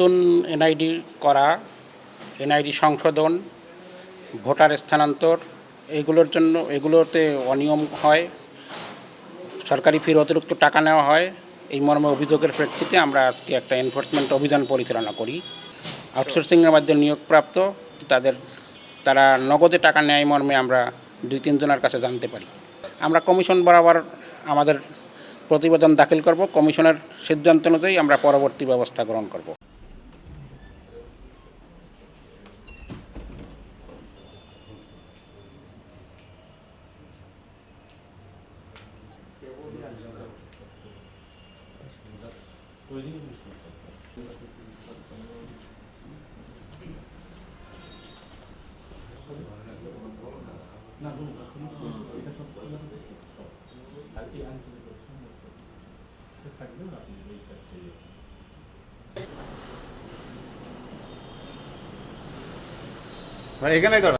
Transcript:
নতুন এনআইডি করা, এনআইডি সংশোধন, ভোটার স্থানান্তর, এগুলোর জন্য, এগুলোতে অনিয়ম হয়, সরকারি ফির অতিরিক্ত টাকা নেওয়া হয়। এই মর্মে অভিযোগের প্রেক্ষিতে আমরা আজকে একটা এনফোর্সমেন্ট অভিযান পরিচালনা করি। আউটসোর্সিংয়ের মাধ্যমে নিয়োগপ্রাপ্ত, তাদের, তারা নগদে টাকা নেয় মর্মে আমরা দুই তিনজনের কাছে জানতে পারি। আমরা কমিশন বরাবর আমাদের প্রতিবেদন দাখিল করব। কমিশনের সিদ্ধান্ত অনুযায়ী আমরা পরবর্তী ব্যবস্থা গ্রহণ করব। మరి ఎక్కలేదు